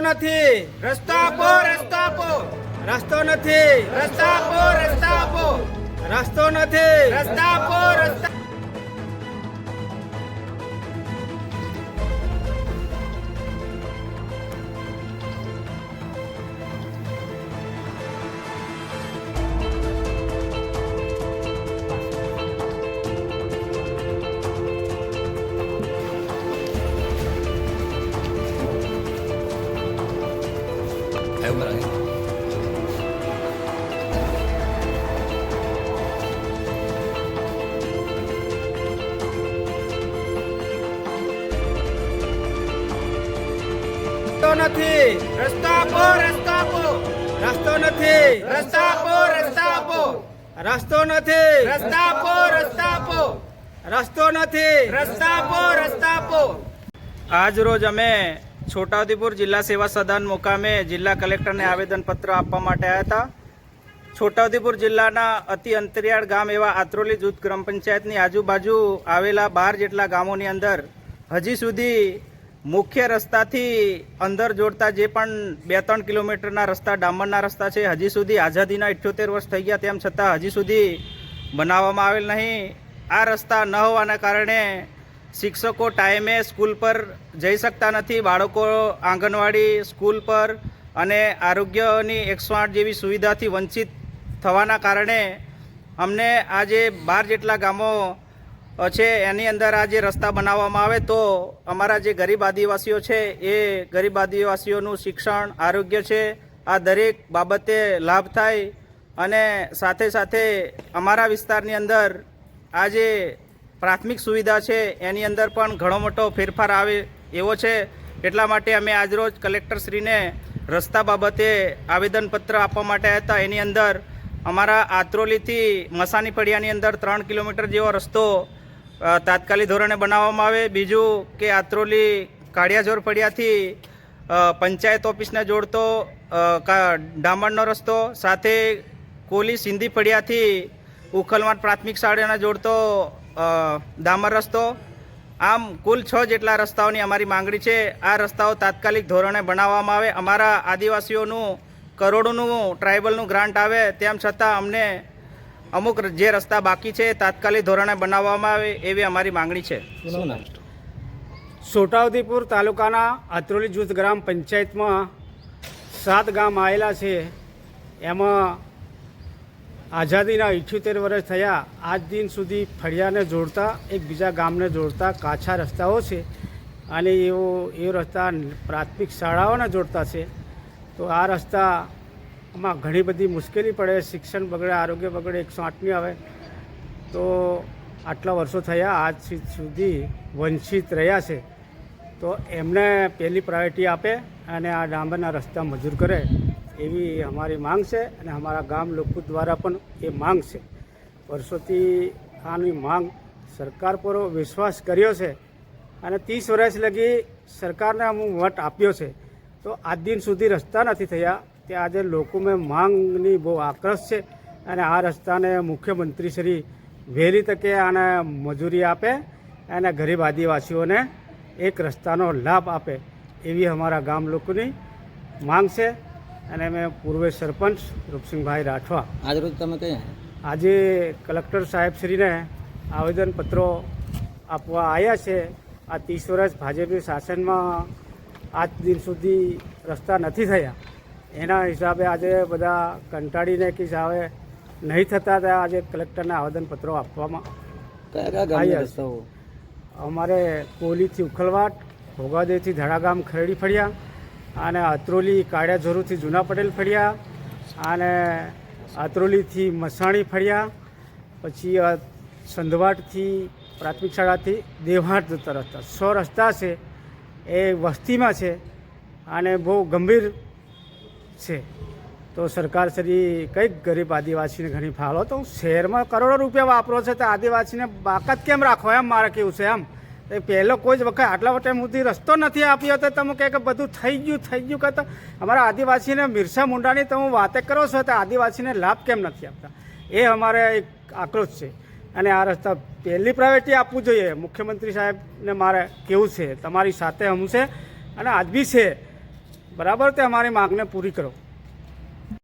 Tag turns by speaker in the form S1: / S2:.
S1: નથી. રસ્તો આપો રસ્તો આપો. રસ્તો નથી. રસ્તા આપો રસ્તા આપો. રસ્તો નથી. રસ્તા આપો, રસ્તા એવું નથી. રસ્તા આપો રસ્તા આપો. રસ્તો નથી. રસ્તા આપો રસ્તા આપો. રસ્તો નથી. રસ્તા આપો રસ્તા આપો. રસ્તો નથી. રસ્તા આપો રસ્તા આપો. આજ રોજ અમે છોટાઉદેપુર જિલ્લા સેવા સદન મુકામે જિલ્લા કલેક્ટરને આવેદનપત્ર આપવા માટે આવ્યા હતા. છોટાઉદેપુર જિલ્લાના અતિ અંતરિયાળ ગામ એવા આત્રોલી જૂથ ગ્રામ પંચાયતની આજુબાજુ આવેલા બાર જેટલા ગામોની અંદર હજી સુધી મુખ્ય રસ્તાથી અંદર જોડતા જે પણ બે ત્રણ કિલોમીટરના રસ્તા, ડામરના રસ્તા છે, હજી સુધી આઝાદીના ઇઠ્યોતેર વર્ષ થઈ ગયા તેમ છતાં હજી સુધી બનાવવામાં આવેલ નહીં. આ રસ્તા ન હોવાના કારણે શિક્ષકો ટાઈમે સ્કૂલ પર જઈ શકતા નથી. બાળકો આંગણવાડી સ્કૂલ પર અને આરોગ્યની એકસો આઠ જેવી સુવિધાથી વંચિત થવાના કારણે અમને આજે બાર જેટલા ગામો છે એની અંદર આ જે રસ્તા બનાવવામાં આવે તો અમારા જે ગરીબ આદિવાસીઓ છે એ ગરીબ આદિવાસીઓનું શિક્ષણ, આરોગ્ય છે, આ દરેક બાબતે લાભ થાય અને સાથે સાથે અમારા વિસ્તારની અંદર આ જે પ્રાથમિક સુવિધા છે, એની અંદર પણ ઘણો મોટો ફેરફાર આવે એવો છે. એટલા માટે અમે આજરોજ કલેક્ટરશ્રીને રસ્તા બાબતે આવેદનપત્ર આપવા માટે આવ્યા હતા. એની અંદર અમારા આત્રોલીથી મસાની ફળિયાની અંદર ત્રણ કિલોમીટર જેવો રસ્તો તાત્કાલિક ધોરણે બનાવવામાં આવે. બીજું કે આત્રોલી કાળિયાજોર ફળિયાથી પંચાયત ઓફિસને જોડતો ડામરનો રસ્તો, સાથે કોલી સિંધી ફળિયાથી ઉખલવાટ પ્રાથમિક શાળાને જોડતો ડામર રસ્તો. આમ કુલ છ જેટલા રસ્તાઓની અમારી માંગણી છે. આ રસ્તાઓ તાત્કાલિક ધોરણે બનાવવામાં આવે. અમારા આદિવાસીઓનું કરોડોનું ટ્રાઇબલનું ગ્રાન્ટ આવે. તેમ છતાં અમને અમુક જે રસ્તા બાકી છે તાત્કાલિક ધોરણે બનાવવામાં આવે એવી અમારી માંગણી છે.
S2: છોટાઉદેપુર તાલુકાના અત્રોલી જૂથ ગ્રામ પંચાયતમાં સાત ગામ આવેલા છે. એમાં આઝાદીના ઇઠ્યોતેર વર્ષ થયા, આજ દિન સુધી ફળિયાને જોડતા એક બીજા ગામને જોડતા કાચા રસ્તાઓ છે અને એવો એ રસ્તા પ્રાથમિક શાળાઓને જોડતા છે. તો આ રસ્તામાં ઘણી બધી મુશ્કેલી પડે, શિક્ષણ બગડે, આરોગ્ય બગડે, એકસો આઠમી આવે. તો આટલા વર્ષો થયા, આજ સુધી વંચિત રહ્યા છે. તો એમને પહેલી પ્રાયોરિટી આપે અને આ ડાંબરના રસ્તા મંજૂર કરે. એવી અમારી માંગ છે અને અમારા ગામ લોકો દ્વારા પણ એ માંગ છે. વર્ષોથી આની માંગ સરકાર પર વિશ્વાસ કર્યો છે અને ત્રીસ વર્ષ લગી સરકારને અમુક વટ આપ્યો છે. તો આજ દિન સુધી રસ્તા નથી થયા. તે આજે લોકોમાં માંગની બહુ આક્રશ છે અને આ રસ્તાને મુખ્યમંત્રી શ્રી વહેલી તકે આને મજૂરી આપે અને ગરીબ આદિવાસીઓને એક રસ્તાનો લાભ આપે એવી અમારા ગામ લોકોની માંગ છે. અને મેં પૂર્વે સરપંચ રૂપસિંહભાઈ રાઠવા.
S3: આજરોજ તમે કઈ?
S2: આજે કલેક્ટર સાહેબશ્રીને આવેદનપત્રો આપવા આવ્યા છે. આ ત્રીસ વર્ષ ભાજપની શાસનમાં આજ દિન સુધી રસ્તા નથી થયા. એના હિસાબે આજે બધા કંટાળીને કે હવે નહીં થતા ત્યાં આજે કલેક્ટરને આવેદનપત્રો આપવામાં
S3: આવ્યા કયા
S2: અમારે કોહલીથી ઉખલવાટ ભોગાદેવથી ધડાગામ ખરડી ફળ્યા અને અત્રોલી કાળિયા ઝોરુથી જૂના પટેલ ફળ્યા અને અત્રોલીથી મસાણી ફળ્યા પછી સંધવાટથી પ્રાથમિક શાળાથી દેવાટ જતા રસ્તા સો રસ્તા છે, એ વસ્તીમાં છે અને બહુ ગંભીર છે. તો સરકાર શ્રી કંઈક ગરીબ આદિવાસીને ઘણી ફાળો, તો શહેરમાં કરોડો રૂપિયા વાપરો છે તો આદિવાસીને બાકાત કેમ રાખો? એમ મારે કેવું છે એમ. એ પહેલો કોઈ જ વખત આટલા વખતે સુધી રસ્તો નથી આપ્યો તો તમે કહે કે બધું થઈ ગયું થઈ ગયું કે તો અમારા આદિવાસીને મિરસા મુંડાની તમે વાતે કરો છો તો આદિવાસીને લાભ કેમ નથી આપતા? એ અમારે એક આક્રોશ છે. અને આ રસ્તા પહેલી પ્રાયોરિટી આપવું જોઈએ. મુખ્યમંત્રી સાહેબને મારે કેવું છે. તમારી સાથે હમશે અને આજ બી છે. બરાબર? તે અમારી માગને પૂરી કરો.